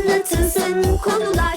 Anlatılsın konular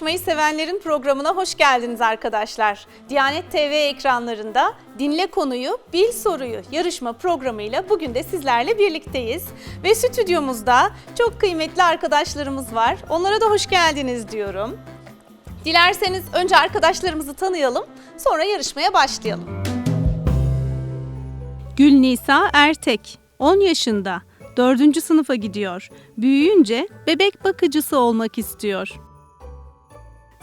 yarışmayı sevenlerin programına hoş geldiniz arkadaşlar. Diyanet TV ekranlarında Dinle Konuyu, Bil Soruyu yarışma programıyla bugün de sizlerle birlikteyiz. Ve stüdyomuzda çok kıymetli arkadaşlarımız var. Onlara da hoş geldiniz diyorum. Dilerseniz önce arkadaşlarımızı tanıyalım, sonra yarışmaya başlayalım. Gülnisa Ertek, 10 yaşında, 4. sınıfa gidiyor. Büyüyünce bebek bakıcısı olmak istiyor.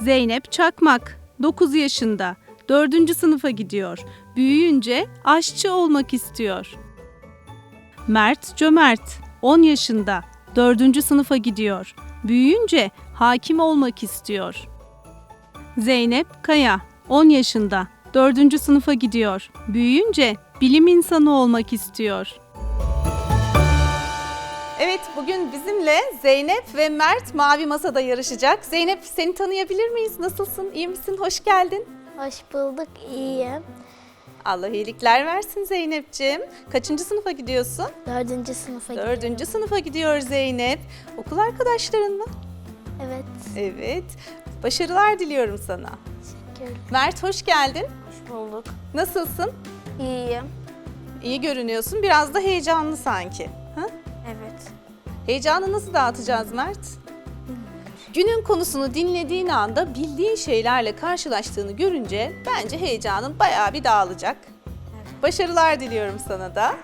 Zeynep Çakmak, 9 yaşında, 4. sınıfa gidiyor. Büyüyünce aşçı olmak istiyor. Mert Cömert, 10 yaşında, 4. sınıfa gidiyor. Büyüyünce hakim olmak istiyor. Zeynep Kaya, 10 yaşında, 4. sınıfa gidiyor. Büyüyünce bilim insanı olmak istiyor. Bugün bizimle Zeynep ve Mert Mavi Masa'da yarışacak. Zeynep seni tanıyabilir miyiz? Nasılsın? İyi misin? Hoş geldin. Hoş bulduk, iyiyim. Allah iyilikler versin Zeynep'ciğim. Kaçıncı sınıfa gidiyorsun? Dördüncü sınıfa gidiyorum. Dördüncü sınıfa gidiyor Zeynep. Okul arkadaşların mı? Evet, Evet. Başarılar diliyorum sana. teşekkür Mert hoş geldin. Hoş bulduk. Nasılsın? İyiyim. İyi görünüyorsun. Biraz da heyecanlı sanki. Ha? Evet. Heyecanı nasıl dağıtacağız Mert? Günün konusunu dinlediğin anda bildiğin şeylerle karşılaştığını görünce bence heyecanın bayağı bir dağılacak. Başarılar diliyorum sana da.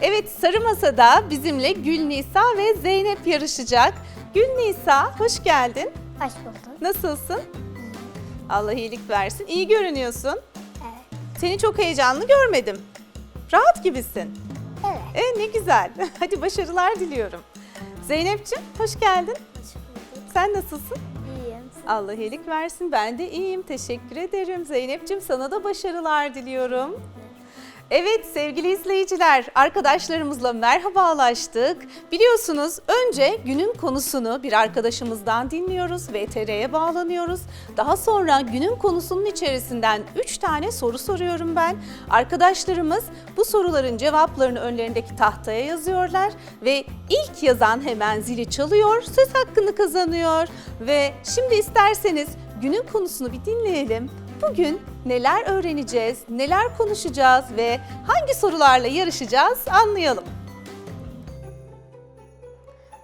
Evet Sarı Masa'da bizimle Gül Nisa ve Zeynep yarışacak. Gül Nisa hoş geldin. Hoş bulduk. Nasılsın? Allah iyilik versin. İyi görünüyorsun. Evet. Seni çok heyecanlı görmedim. Rahat gibisin. Evet. E ne güzel. Hadi başarılar diliyorum. Zeynep'ciğim hoş geldin. Hoş bulduk. Sen nasılsın? İyiyim. Allah iyilik versin. Ben de iyiyim. Teşekkür ederim. Zeynep'ciğim sana da başarılar diliyorum. Evet sevgili izleyiciler, arkadaşlarımızla merhabalaştık. Biliyorsunuz önce günün konusunu bir arkadaşımızdan dinliyoruz, VTR'ye bağlanıyoruz. Daha sonra günün konusunun içerisinden 3 tane soru soruyorum ben. Arkadaşlarımız bu soruların cevaplarını önlerindeki tahtaya yazıyorlar ve ilk yazan hemen zili çalıyor, söz hakkını kazanıyor. Ve şimdi isterseniz günün konusunu bir dinleyelim. Bugün neler öğreneceğiz, neler konuşacağız ve hangi sorularla yarışacağız anlayalım.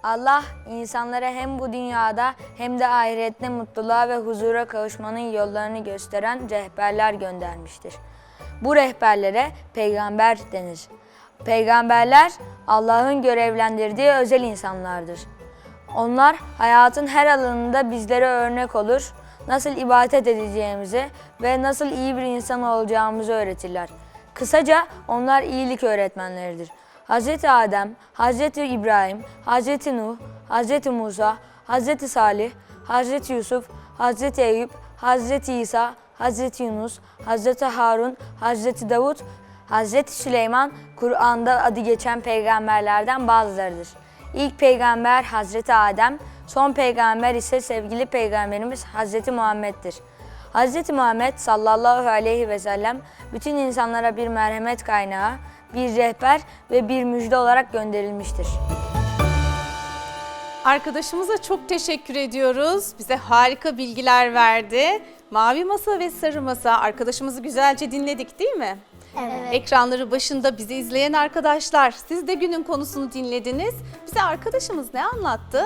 Allah insanlara hem bu dünyada hem de ahirette mutluluğa ve huzura kavuşmanın yollarını gösteren rehberler göndermiştir. Bu rehberlere peygamber denir. Peygamberler Allah'ın görevlendirdiği özel insanlardır. Onlar hayatın her alanında bizlere örnek olur, nasıl ibadet edeceğimizi ve nasıl iyi bir insan olacağımızı öğretirler. Kısaca onlar iyilik öğretmenleridir. Hz. Adem, Hz. İbrahim, Hz. Nuh, Hz. Musa, Hz. Salih, Hz. Yusuf, Hz. Eyüp, Hz. İsa, Hz. Yunus, Hz. Harun, Hz. Davut, Hz. Süleyman Kur'an'da adı geçen peygamberlerden bazılarıdır. İlk peygamber Hazreti Adem, son peygamber ise sevgili peygamberimiz Hazreti Muhammed'dir. Hazreti Muhammed sallallahu aleyhi ve sellem bütün insanlara bir merhamet kaynağı, bir rehber ve bir müjde olarak gönderilmiştir. Arkadaşımıza çok teşekkür ediyoruz. Bize harika bilgiler verdi. Mavi Masa ve Sarı Masa arkadaşımızı güzelce dinledik değil mi? Evet. Ekranları başında bizi izleyen arkadaşlar, siz de günün konusunu dinlediniz. Bize arkadaşımız ne anlattı?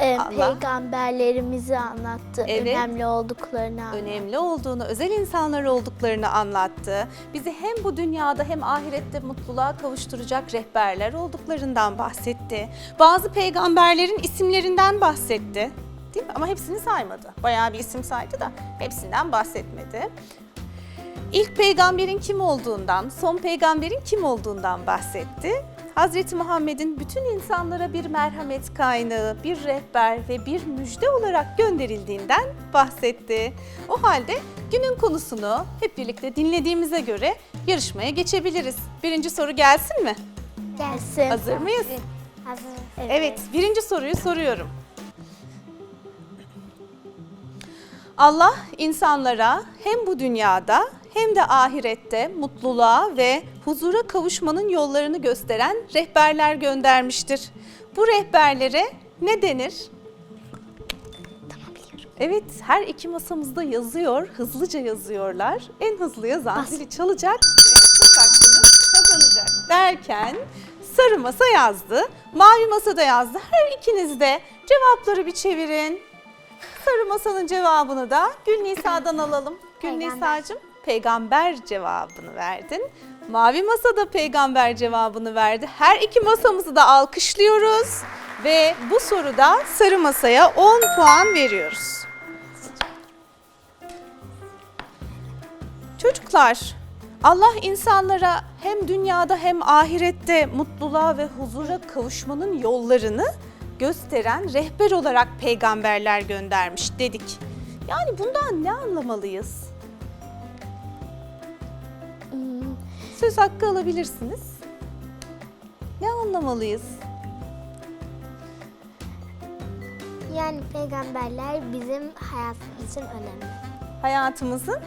Ee, Allah. Peygamberlerimizi anlattı. Evet. Önemli olduklarını anlattı. önemli olduğunu, özel insanlar olduklarını anlattı. Bizi hem bu dünyada hem ahirette mutluluğa kavuşturacak rehberler olduklarından bahsetti. Bazı peygamberlerin isimlerinden bahsetti. Değil mi? Ama hepsini saymadı. Bayağı bir isim saydı da hepsinden bahsetmedi. İlk peygamberin kim olduğundan, son peygamberin kim olduğundan bahsetti. Hazreti Muhammed'in bütün insanlara bir merhamet kaynağı, bir rehber ve bir müjde olarak gönderildiğinden bahsetti. O halde günün konusunu hep birlikte dinlediğimize göre yarışmaya geçebiliriz. Birinci soru gelsin mi? Gelsin. Hazır mıyız? Hazır. Evet, birinci soruyu soruyorum. Allah insanlara hem bu dünyada hem de ahirette mutluluğa ve huzura kavuşmanın yollarını gösteren rehberler göndermiştir. Bu rehberlere ne denir? Evet, her iki masamızda yazıyor, hızlıca yazıyorlar. En hızlı yazan zili çalacak ve hakkını kazanacak derken sarı masa yazdı, mavi masa da yazdı. Her ikiniz de cevapları bir çevirin. Sarı masanın cevabını da Gül Nisa'dan alalım. Gül. Nisa'cığım peygamber cevabını verdin. Mavi masa da peygamber cevabını verdi. Her iki masamızı da alkışlıyoruz. Ve bu soruda sarı masaya 10 puan veriyoruz. Çocuklar, Allah insanlara hem dünyada hem ahirette mutluluğa ve huzura kavuşmanın yollarını gösteren rehber olarak peygamberler göndermiş dedik. Yani bundan ne anlamalıyız? Söz hakkı alabilirsiniz. Ne anlamalıyız? Yani peygamberler bizim hayatımız için önemli. Hayatımızın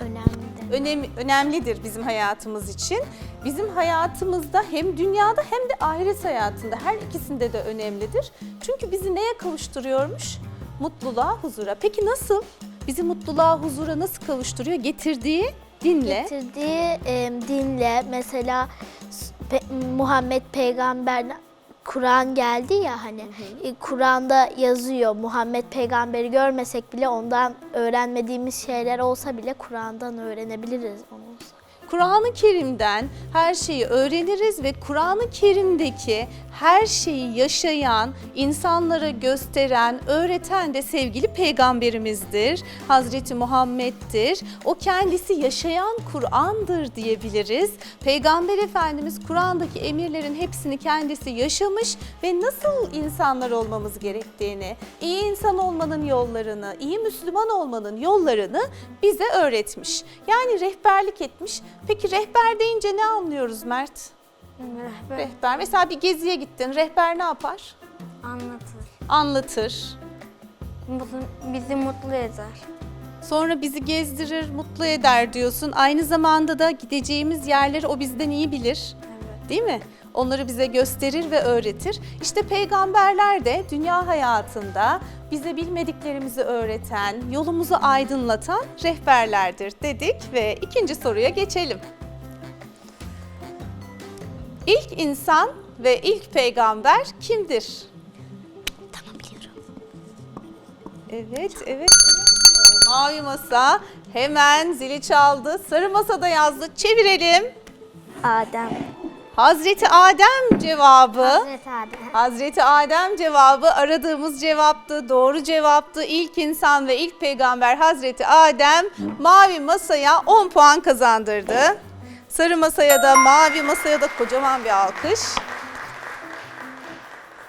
Önemli. önem, önemlidir bizim hayatımız için. Bizim hayatımızda hem dünyada hem de ahiret hayatında her ikisinde de önemlidir. Çünkü bizi neye kavuşturuyormuş? Mutluluğa, huzura. Peki nasıl? Bizi mutluluğa, huzura nasıl kavuşturuyor? Getirdiği dinle. Getirdiği e, dinle mesela pe- Muhammed peygamber Kur'an geldi ya hani e, Kur'an'da yazıyor Muhammed peygamberi görmesek bile ondan öğrenmediğimiz şeyler olsa bile Kur'an'dan öğrenebiliriz onu. Kur'an-ı Kerim'den her şeyi öğreniriz ve Kur'an-ı Kerim'deki her şeyi yaşayan, insanlara gösteren, öğreten de sevgili peygamberimizdir. Hazreti Muhammed'dir. O kendisi yaşayan Kur'an'dır diyebiliriz. Peygamber Efendimiz Kur'an'daki emirlerin hepsini kendisi yaşamış ve nasıl insanlar olmamız gerektiğini, iyi insan olmanın yollarını, iyi Müslüman olmanın yollarını bize öğretmiş. Yani rehberlik etmiş. Peki rehber deyince ne anlıyoruz Mert? Rehber Rehber. Mesela bir geziye gittin. Rehber ne yapar? anlatır. Anlatır. Mutlu- Bizi mutlu eder. Sonra bizi gezdirir, mutlu eder diyorsun. Aynı zamanda da gideceğimiz yerleri o bizden iyi bilir. Evet. Değil mi? Onları bize gösterir ve öğretir. İşte peygamberler de dünya hayatında bize bilmediklerimizi öğreten, yolumuzu aydınlatan rehberlerdir dedik ve ikinci soruya geçelim. İlk insan ve ilk peygamber kimdir? Tamam biliyorum. Evet, evet. Mavi masa hemen zili çaldı. Sarı masada yazdı. Çevirelim. Adem. Hazreti Adem cevabı. Hazreti Adem. Hazreti Adem cevabı aradığımız cevaptı, doğru cevaptı. İlk insan ve ilk peygamber Hazreti Adem mavi masaya 10 puan kazandırdı. Sarı masaya da mavi masaya da kocaman bir alkış.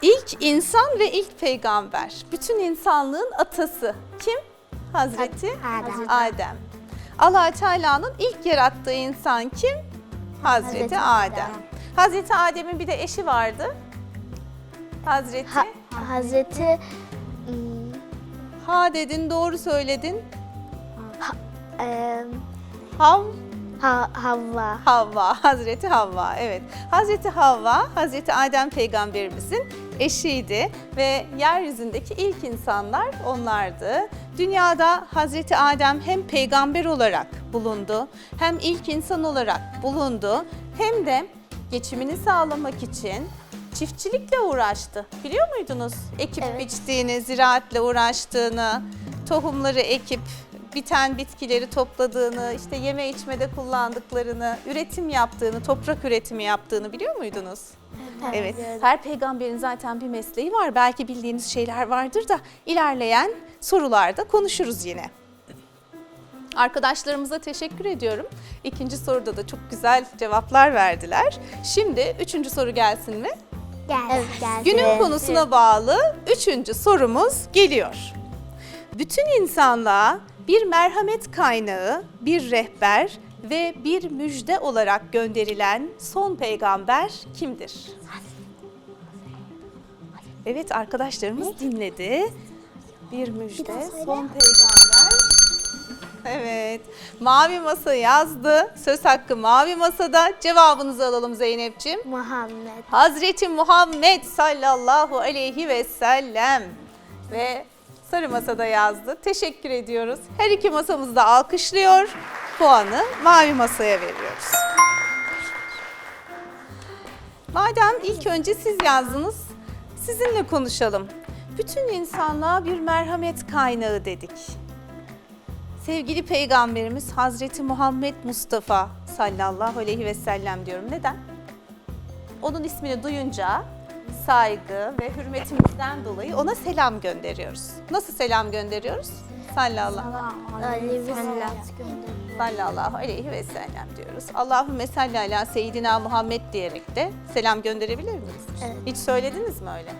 İlk insan ve ilk peygamber. Bütün insanlığın atası. Kim? Hazreti Adem. Adem. allah Teala'nın ilk yarattığı insan kim? Hazreti, Hazreti Adem. Adem. Hazreti Adem'in bir de eşi vardı. Hazreti Ha, Hazreti Ha dedin, doğru söyledin. e, Hav ha, Havva. Havva, Hazreti Havva. Evet. Hazreti Havva, Hazreti Adem peygamberimizin eşiydi ve yeryüzündeki ilk insanlar onlardı. Dünyada Hazreti Adem hem peygamber olarak bulundu, hem ilk insan olarak bulundu, hem de geçimini sağlamak için çiftçilikle uğraştı. Biliyor muydunuz? Ekip Evet. biçtiğini, ziraatle uğraştığını, tohumları ekip biten bitkileri topladığını, işte yeme içmede kullandıklarını, üretim yaptığını, toprak üretimi yaptığını biliyor muydunuz? Evet. Her peygamberin zaten bir mesleği var. Belki bildiğiniz şeyler vardır da ilerleyen sorularda konuşuruz yine. Arkadaşlarımıza teşekkür ediyorum. İkinci soruda da çok güzel cevaplar verdiler. Şimdi üçüncü soru gelsin mi? Evet, geldi. Günün konusuna bağlı üçüncü sorumuz geliyor. Bütün insanlığa bir merhamet kaynağı, bir rehber ve bir müjde olarak gönderilen son peygamber kimdir? Evet arkadaşlarımız dinledi. Bir müjde, son peygamber. Evet. Mavi Masa yazdı. Söz hakkı Mavi Masa'da. Cevabınızı alalım Zeynep'ciğim. Muhammed. Hazreti Muhammed sallallahu aleyhi ve sellem ve sarı masada yazdı. Teşekkür ediyoruz. Her iki masamızı da alkışlıyor. Puanı mavi masaya veriyoruz. Madem ilk önce siz yazdınız, sizinle konuşalım. Bütün insanlığa bir merhamet kaynağı dedik. Sevgili Peygamberimiz Hazreti Muhammed Mustafa sallallahu aleyhi ve sellem diyorum. Neden? Onun ismini duyunca saygı ve hürmetimizden dolayı ona selam gönderiyoruz. Nasıl selam gönderiyoruz? Sallallahu Aleyhi ve sallallahu aleyhi ve sellem diyoruz. Allahümme salli ala seyyidina Muhammed diyerek de selam gönderebilir miyiz? Evet. Hiç söylediniz mi öyle?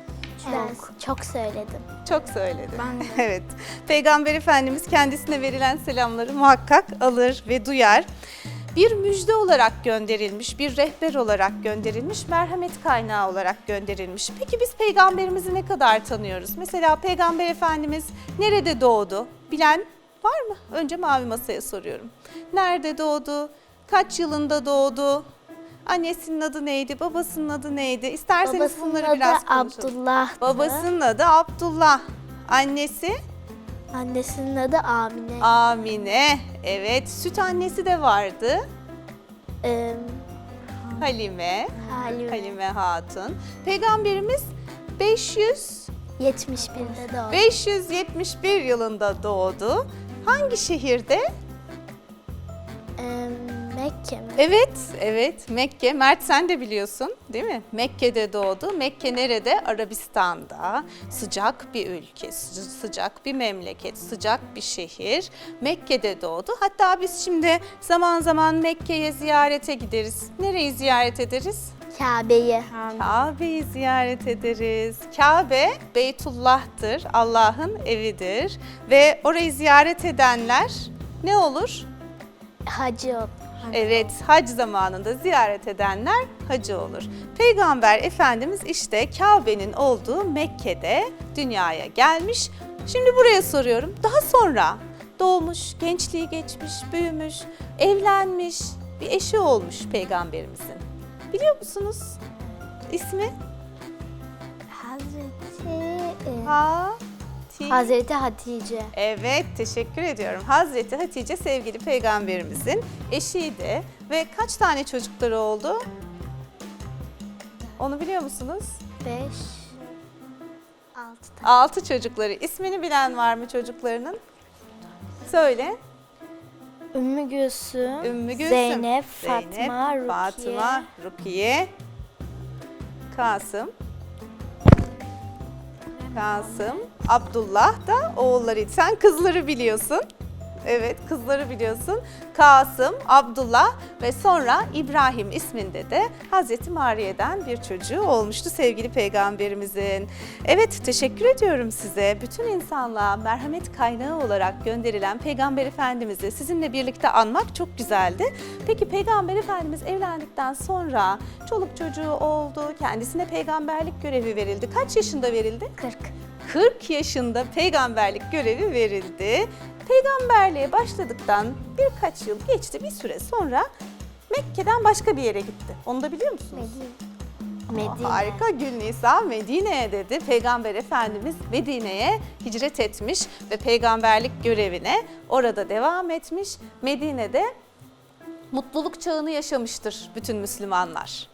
Çok. Çok söyledim. Çok söyledi. evet. Peygamber Efendimiz kendisine verilen selamları muhakkak alır ve duyar. Bir müjde olarak gönderilmiş, bir rehber olarak gönderilmiş, merhamet kaynağı olarak gönderilmiş. Peki biz peygamberimizi ne kadar tanıyoruz? Mesela Peygamber Efendimiz nerede doğdu? Bilen var mı? Önce Mavi Masa'ya soruyorum. Nerede doğdu? Kaç yılında doğdu? Annesinin adı neydi? Babasının adı neydi? İsterseniz Babasının bunları adı biraz konuşalım. Abdullah'tı. Babasının adı Abdullah. Annesi Annesinin adı Amine. Amine. Evet, süt annesi de vardı. Ee, Halime. Halime. Halime Hatun. Peygamberimiz 500 71'de doğdu. 571 yılında doğdu. Hangi şehirde? Ee, Mekke mi? Evet, evet. Mekke. Mert sen de biliyorsun, değil mi? Mekke'de doğdu. Mekke nerede? Arabistan'da. Sıcak bir ülke, sı- sıcak bir memleket, sıcak bir şehir. Mekke'de doğdu. Hatta biz şimdi zaman zaman Mekke'ye ziyarete gideriz. Nereyi ziyaret ederiz? Kabe'yi. Kabe'yi ziyaret ederiz. Kabe Beytullah'tır, Allah'ın evidir ve orayı ziyaret edenler ne olur? Hacı oldu. Evet, hac zamanında ziyaret edenler hacı olur. Peygamber Efendimiz işte Kabe'nin olduğu Mekke'de dünyaya gelmiş. Şimdi buraya soruyorum. Daha sonra doğmuş, gençliği geçmiş, büyümüş, evlenmiş, bir eşi olmuş peygamberimizin. Biliyor musunuz ismi? Hazreti, e, Ha Hazreti Hatice. Evet, teşekkür ediyorum. Hazreti Hatice sevgili peygamberimizin eşiydi ve kaç tane çocukları oldu? Onu biliyor musunuz? 5 6 tane. Altı çocukları. İsmini bilen var mı çocuklarının? Söyle. Ümmü Gülsüm, Ümmü Gülsüm. Zeynep, Zeynep, Fatma, Rukiye. Fatıma, Rukiye, Kasım. Kasım, Abdullah da oğullarıydı. Sen kızları biliyorsun. Evet, kızları biliyorsun. Kasım, Abdullah ve sonra İbrahim isminde de Hazreti Mariye'den bir çocuğu olmuştu sevgili peygamberimizin. Evet, teşekkür ediyorum size. Bütün insanlığa merhamet kaynağı olarak gönderilen Peygamber Efendimiz'i sizinle birlikte anmak çok güzeldi. Peki Peygamber Efendimiz evlendikten sonra çoluk çocuğu oldu, kendisine peygamberlik görevi verildi. Kaç yaşında verildi? 40. 40 yaşında peygamberlik görevi verildi. Peygamberliğe başladıktan birkaç yıl geçti bir süre sonra Mekke'den başka bir yere gitti. Onu da biliyor musunuz? Medine. Aa, Harika Gül Nisa Medine'ye dedi. Peygamber Efendimiz Medine'ye hicret etmiş ve peygamberlik görevine orada devam etmiş. Medine'de mutluluk çağını yaşamıştır bütün Müslümanlar.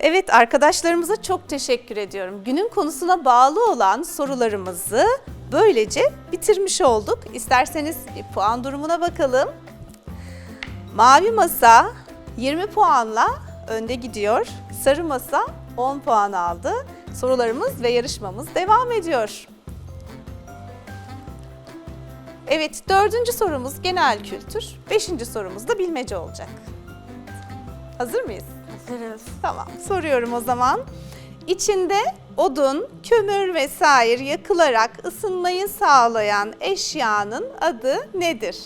Evet arkadaşlarımıza çok teşekkür ediyorum. Günün konusuna bağlı olan sorularımızı böylece bitirmiş olduk. İsterseniz puan durumuna bakalım. Mavi masa 20 puanla önde gidiyor. Sarı masa 10 puan aldı. Sorularımız ve yarışmamız devam ediyor. Evet, dördüncü sorumuz genel kültür. Beşinci sorumuz da bilmece olacak. Hazır mıyız? Hazırız. Tamam, soruyorum o zaman. İçinde odun, kömür vesaire yakılarak ısınmayı sağlayan eşyanın adı nedir?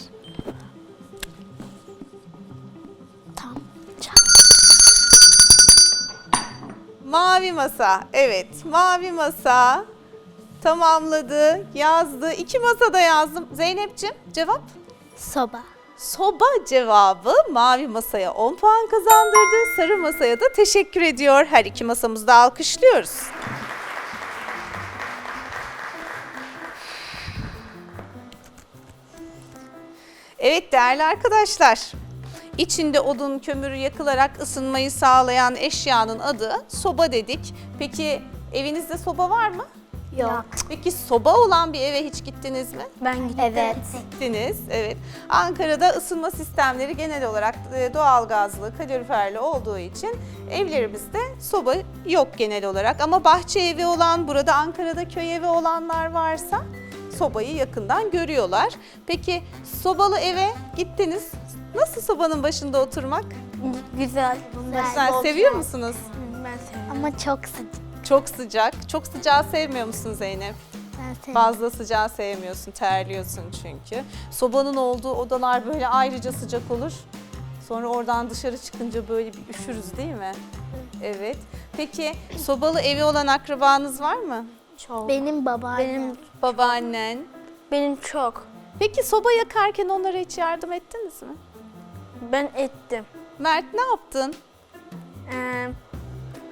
Mavi masa. Evet, mavi masa. Tamamladı, yazdı. İki masada yazdım. Zeynep'ciğim cevap? Soba. Soba cevabı mavi masaya 10 puan kazandırdı. Sarı masaya da teşekkür ediyor. Her iki masamızda alkışlıyoruz. Evet değerli arkadaşlar. İçinde odun kömürü yakılarak ısınmayı sağlayan eşyanın adı soba dedik. Peki evinizde soba var mı? Yok. Peki soba olan bir eve hiç gittiniz mi? Ben gittim. Evet. gittiniz. Evet. Ankara'da ısınma sistemleri genel olarak e, doğalgazlı, kaloriferli olduğu için evlerimizde soba yok genel olarak. Ama bahçe evi olan, burada Ankara'da köy evi olanlar varsa sobayı yakından görüyorlar. Peki sobalı eve gittiniz. Nasıl sobanın başında oturmak? Güzel. Sen seviyor musunuz? Ben seviyorum. Ama çok sıcak. Çok sıcak. Çok sıcağı sevmiyor musun Zeynep? Ben. Fazla sıcağı sevmiyorsun, terliyorsun çünkü. Sobanın olduğu odalar böyle ayrıca sıcak olur. Sonra oradan dışarı çıkınca böyle bir üşürüz değil mi? Evet. Peki sobalı evi olan akrabanız var mı? Çok. Benim babaannem. Benim Babaannen. benim çok. Peki soba yakarken onlara hiç yardım ettiniz mi? Ben ettim. Mert ne yaptın? Ee,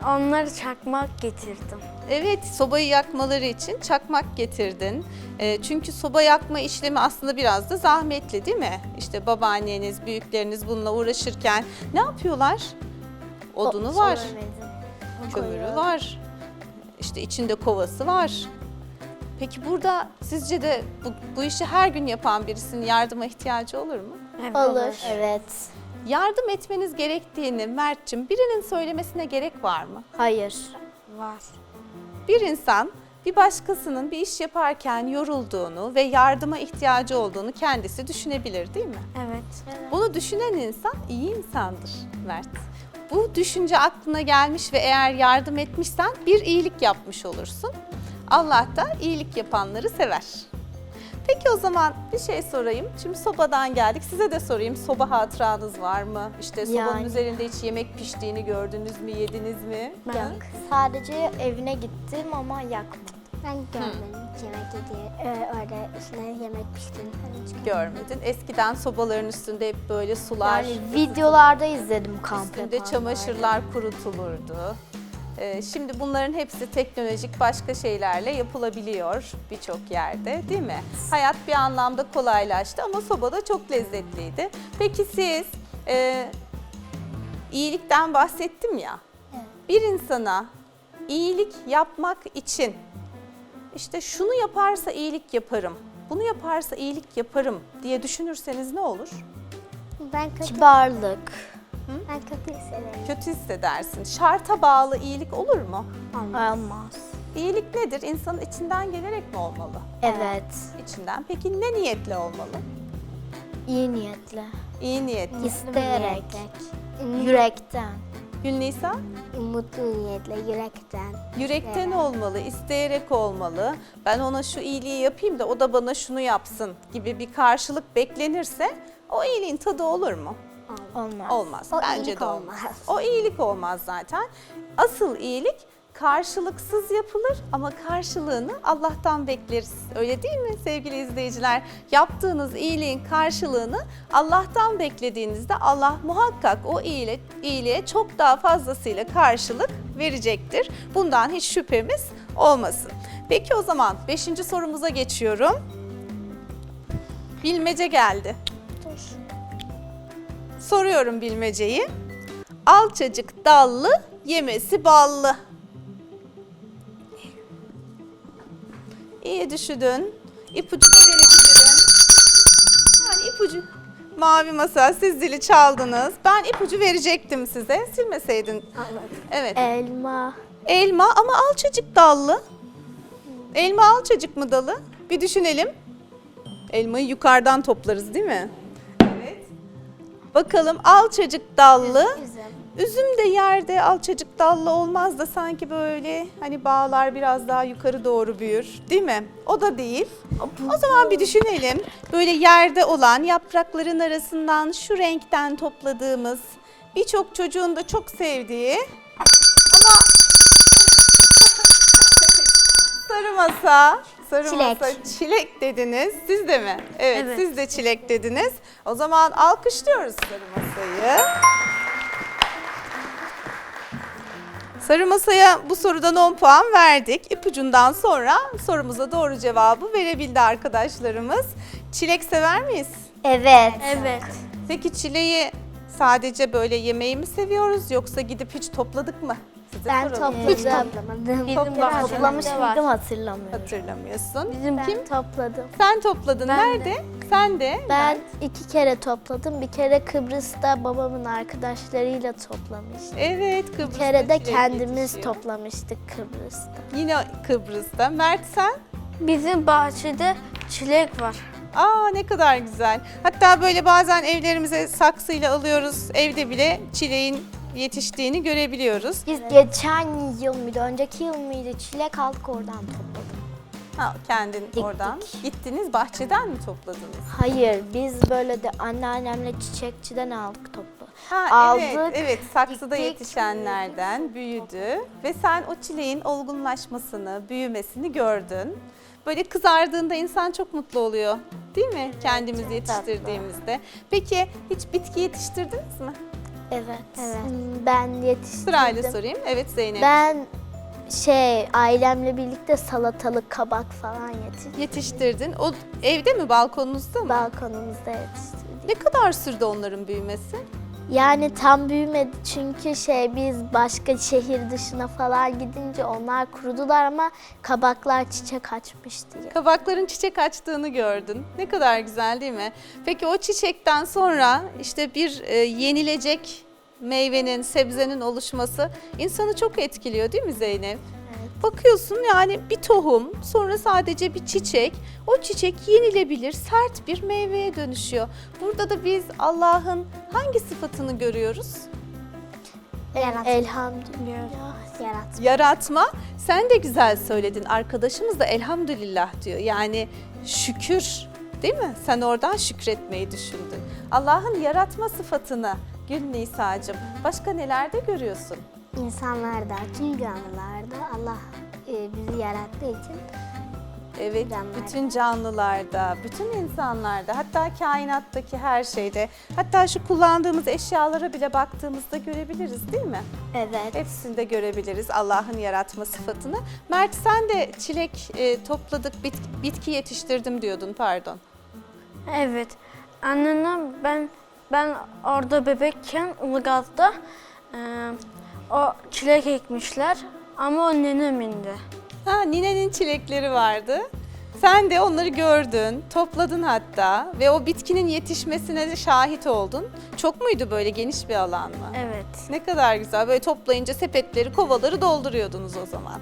onları çakmak getirdim. Evet, sobayı yakmaları için çakmak getirdin. Ee, çünkü soba yakma işlemi aslında biraz da zahmetli değil mi? İşte babaanneniz, büyükleriniz bununla uğraşırken ne yapıyorlar? Odunu var, kömürü var, işte içinde kovası var. Peki burada sizce de bu, bu işi her gün yapan birisinin yardıma ihtiyacı olur mu? Evet, Olur. Evet. Yardım etmeniz gerektiğini Mert'cim birinin söylemesine gerek var mı? Hayır. Var. Bir insan bir başkasının bir iş yaparken yorulduğunu ve yardıma ihtiyacı olduğunu kendisi düşünebilir değil mi? Evet. Bunu düşünen insan iyi insandır Mert. Bu düşünce aklına gelmiş ve eğer yardım etmişsen bir iyilik yapmış olursun. Allah da iyilik yapanları sever. Peki o zaman bir şey sorayım. Şimdi sobadan geldik. Size de sorayım. Soba hatıranız var mı? İşte sobanın Yani. üzerinde hiç yemek piştiğini gördünüz mü, yediniz mi? Yok. Sadece evine gittim ama yakmadım. Ben görmedim yemek yediği, e, öyle üstüne yemek piştiğini falan. Görmedin. Eskiden sobaların üstünde hep böyle sular, Yani videolarda izledim kamp üstünde yapanları. çamaşırlar kurutulurdu. Ee, şimdi bunların hepsi teknolojik başka şeylerle yapılabiliyor birçok yerde değil mi? Hayat bir anlamda kolaylaştı ama soba da çok lezzetliydi. Peki siz e, iyilikten bahsettim ya. Bir insana iyilik yapmak için işte şunu yaparsa iyilik yaparım, bunu yaparsa iyilik yaparım diye düşünürseniz ne olur? Ben kötü, Kibarlık. Ben kötü hissederim. Kötü hissedersin. Şarta bağlı iyilik olur mu? Olmaz. İyilik nedir? İnsanın içinden gelerek mi olmalı? Evet. İçinden. Peki ne niyetle olmalı? İyi niyetle. İyi niyetli. İsteyerek. Yürekten. Gülnisa, Mutlu niyetle, yürekten. yürekten olmalı, isteyerek olmalı. Ben ona şu iyiliği yapayım da o da bana şunu yapsın gibi bir karşılık beklenirse o iyiliğin tadı olur mu? Olmaz. Olmaz. O Bence iyilik de olmaz. O iyilik olmaz zaten. Asıl iyilik karşılıksız yapılır ama karşılığını Allah'tan bekleriz. Öyle değil mi sevgili izleyiciler? Yaptığınız iyiliğin karşılığını Allah'tan beklediğinizde Allah muhakkak o iyiliğe, iyiliğe çok daha fazlasıyla karşılık verecektir. Bundan hiç şüphemiz olmasın. Peki o zaman 5. sorumuza geçiyorum. Bilmece geldi. Soruyorum bilmeceyi. Alçacık dallı, yemesi ballı. İyi düşünün. İpucu da verebilirim. Yani ipucu. Mavi masa siz zili çaldınız. Ben ipucu verecektim size. Silmeseydin. Evet. Elma. Elma ama alçacık dallı. Elma alçacık mı dalı? Bir düşünelim. Elmayı yukarıdan toplarız değil mi? Bakalım alçacık dallı. Üzüm. Üzüm de yerde alçacık dallı olmaz da sanki böyle hani bağlar biraz daha yukarı doğru büyür değil mi? O da değil. O zaman bir düşünelim. Böyle yerde olan yaprakların arasından şu renkten topladığımız birçok çocuğun da çok sevdiği ama sarı masa, sarı Çilek. masa çilek dediniz. Siz de mi? Evet, siz de çilek dediniz. O zaman alkışlıyoruz sarı masayı. Sarı masaya bu sorudan 10 puan verdik. İpucundan sonra sorumuza doğru cevabı verebildi arkadaşlarımız. Çilek sever miyiz? Evet. Evet. Peki çileği sadece böyle yemeği mi seviyoruz yoksa gidip hiç topladık mı? Size Ben soralım. topladım. Toplamadım. Bizim bahçemizde toplamış var. mıydım hatırlamıyorum. Hatırlamıyorsun. Bizim Kim topladım? Sen topladın. Ben de. Nerede? Sen de. Ben iki kere topladım. Bir kere Kıbrıs'ta babamın arkadaşlarıyla toplamıştım. Evet Kıbrıs'ta Bir kere de çilek kendimiz yetişiyor. toplamıştık Kıbrıs'ta. Yine Kıbrıs'ta. Mert sen? Bizim bahçede çilek var. Aa ne kadar güzel. Hatta böyle bazen evlerimize saksıyla alıyoruz. Evde bile çileğin yetiştiğini görebiliyoruz. Biz geçen yıl mıydı, önceki yıl mıydı çilek aldık oradan topladık. Ha kendin Diktik. oradan gittiniz bahçeden mi topladınız? Hayır, biz böyle de anneannemle çiçekçiden aldık topu. Ha Aldık, evet, evet saksıda diktik. yetişenlerden büyüdü ve sen o çileğin olgunlaşmasını, büyümesini gördün. Böyle kızardığında insan çok mutlu oluyor. Değil mi? Kendimiz tatlı. yetiştirdiğimizde. Peki hiç bitki yetiştirdiniz mi? Evet. Hmm, Ben yetiştirdim. Sırayla sorayım. Evet Zeynep. Ben şey ailemle birlikte salatalık, kabak falan yetiştirdim. Yetiştirdin. O evde mi, balkonunuzda mı? Balkonumuzda yetiştirdik. Ne kadar sürdü onların büyümesi? Yani tam büyümedi çünkü şey biz başka şehir dışına falan gidince onlar kurudular ama kabaklar çiçek açmıştı. ya. Kabakların çiçek açtığını gördün. Ne kadar güzel değil mi? Peki o çiçekten sonra işte bir e, yenilecek meyvenin, sebzenin oluşması insanı çok etkiliyor değil mi Zeynep? Bakıyorsun yani bir tohum, sonra sadece bir çiçek. O çiçek yenilebilir, sert bir meyveye dönüşüyor. Burada da biz Allah'ın hangi sıfatını görüyoruz? Yaratma. Elhamdülillah. Yarat. Yaratma. Sen de güzel söyledin. Arkadaşımız da elhamdülillah diyor. Yani şükür değil mi? Sen oradan şükretmeyi düşündün. Allah'ın yaratma sıfatını Gül Nisa'cığım başka nelerde görüyorsun? İnsanlarda, tüm canlılarda Allah e, bizi yarattığı için Evet, Canlılarda. bütün canlılarda, bütün insanlarda, hatta kainattaki her şeyde, hatta şu kullandığımız eşyalara bile baktığımızda görebiliriz değil mi? Evet. Hepsinde görebiliriz Allah'ın yaratma sıfatını. Mert sen de çilek e, topladık, bit- bitki yetiştirdim diyordun pardon. Evet. Annemle ben ben orada bebekken Ilgaz'da e, o çilek ekmişler ama o nenemindi. Ha ninenin çilekleri vardı. Sen de onları gördün, topladın hatta ve o bitkinin yetişmesine de şahit oldun. Çok muydu böyle geniş bir alan mı? Evet. Ne kadar güzel. Böyle toplayınca sepetleri, kovaları dolduruyordunuz o zaman.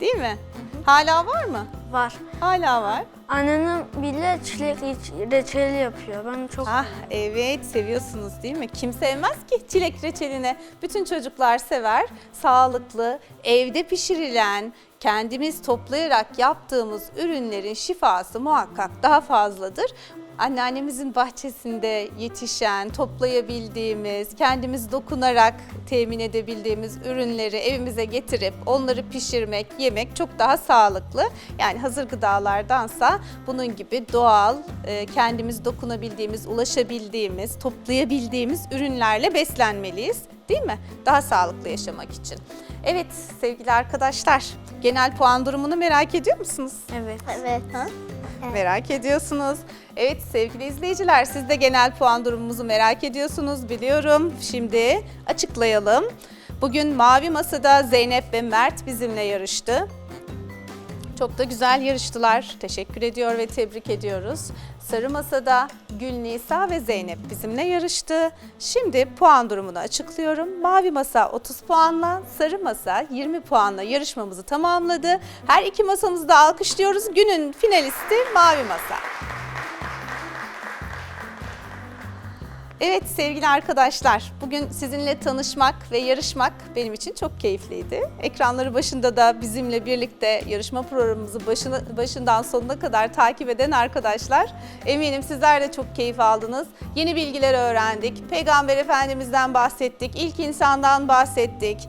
Değil mi? Hala var mı? Var. Hala var. Annenim bile çilek reç- reçeli yapıyor. Ben çok Ah evet seviyorsunuz değil mi? Kim sevmez ki çilek reçelini? Bütün çocuklar sever. Sağlıklı, evde pişirilen, kendimiz toplayarak yaptığımız ürünlerin şifası muhakkak daha fazladır. Anneannemizin bahçesinde yetişen, toplayabildiğimiz, kendimiz dokunarak temin edebildiğimiz ürünleri evimize getirip onları pişirmek, yemek çok daha sağlıklı. Yani hazır gıdalardansa bunun gibi doğal, e, kendimiz dokunabildiğimiz, ulaşabildiğimiz, toplayabildiğimiz ürünlerle beslenmeliyiz. Değil mi? Daha sağlıklı yaşamak için. Evet sevgili arkadaşlar, genel puan durumunu merak ediyor musunuz? evet. Evet. Ha? Merak ediyorsunuz. Evet sevgili izleyiciler siz de genel puan durumumuzu merak ediyorsunuz biliyorum. Şimdi açıklayalım. Bugün Mavi Masa'da Zeynep ve Mert bizimle yarıştı. Çok da güzel yarıştılar. Teşekkür ediyor ve tebrik ediyoruz. Sarı Masa'da Gül Nisa ve Zeynep bizimle yarıştı. Şimdi puan durumunu açıklıyorum. Mavi Masa 30 puanla, Sarı Masa 20 puanla yarışmamızı tamamladı. Her iki masamızı da alkışlıyoruz. Günün finalisti Mavi Masa. Evet sevgili arkadaşlar, bugün sizinle tanışmak ve yarışmak benim için çok keyifliydi. Ekranları başında da bizimle birlikte yarışma programımızı başını, başından sonuna kadar takip eden arkadaşlar, eminim sizler de çok keyif aldınız. Yeni bilgiler öğrendik, Peygamber Efendimiz'den bahsettik, ilk insandan bahsettik.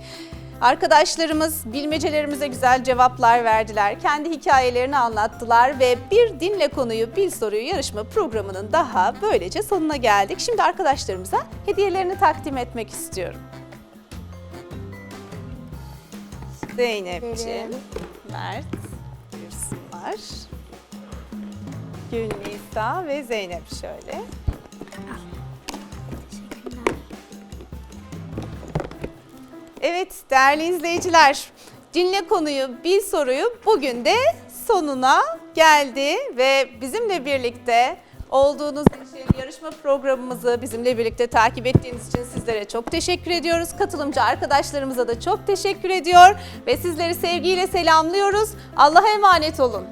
Arkadaşlarımız bilmecelerimize güzel cevaplar verdiler. Kendi hikayelerini anlattılar ve bir dinle konuyu bil soruyu yarışma programının daha böylece sonuna geldik. Şimdi arkadaşlarımıza hediyelerini takdim etmek istiyorum. Zeynep'ciğim, Mert, buyursunlar. Gülnisa ve Zeynep şöyle. Evet değerli izleyiciler, dinle konuyu, bil soruyu bugün de sonuna geldi ve bizimle birlikte olduğunuz için yarışma programımızı bizimle birlikte takip ettiğiniz için sizlere çok teşekkür ediyoruz. Katılımcı arkadaşlarımıza da çok teşekkür ediyor ve sizleri sevgiyle selamlıyoruz. Allah'a emanet olun.